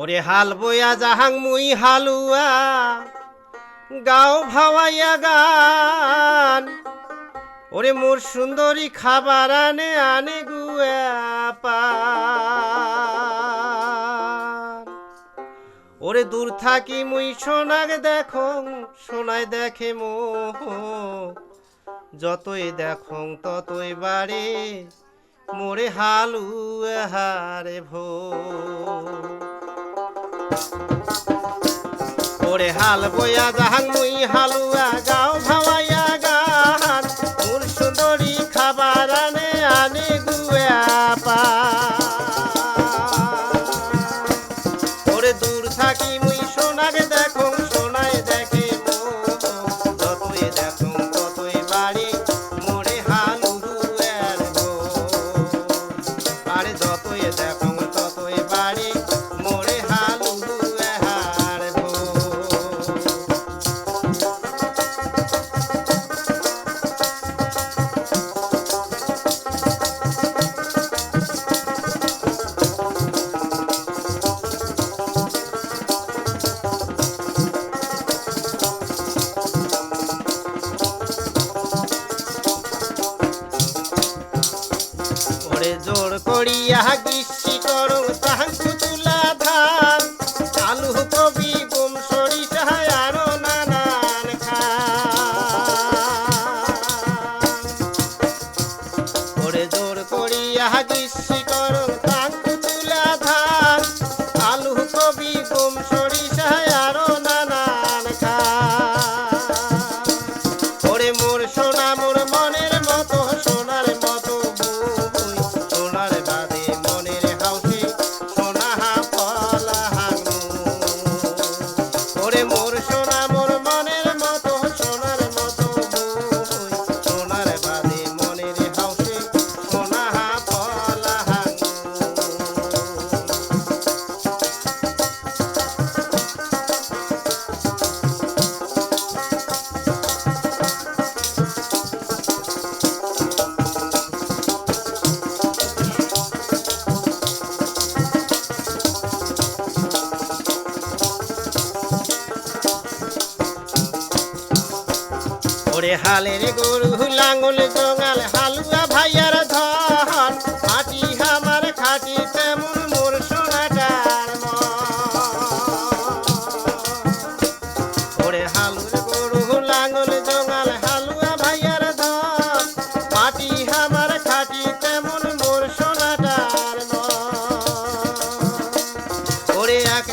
ওরে হাল বইয়া জাহাং মুই হালুয়া, গাও ভাওয়াইয়া গান। ওরে মোর সুন্দরী খাবার আনে আনে গুয়া ওরে দূর থাকি মুই সোনাগ দেখো সোনায় দেখে মো যতই দেখং, ততই বাড়ে মোরে হালু হারে ভো ওরে হাল বইয়া জাহাং মুই হালুয়া গাও, ভাওয়াইয়া গান সুন্দরী খাবার আনে আনে গুয়া পা ওরে দূর থাকি মুই, সোনাকে দেখো সোনায় দেখে যতই দেখো, ততই বাড়ি মোরে হালু এর গো আরে যতই দেখো ওরে জোর করিয়া গিসি করো তাহাং তুলা ধান আলু কবি গুম সরিষা আরও নানান খান। জোর করিয়া গিসি ওরে মোর ওরে হালের গরু লাঙ্গল জঙ্গাল, হালুয়া ভাইয়ার ধন মাটি হামার খাটি তেমন মোর সোনাটার। ওরে হালুর গরু লাঙ্গল জঙ্গাল, হালুয়া ভাইয়ার ধন মাটি হামার খাটি তেমন মোর সোনাটার। ওরে এক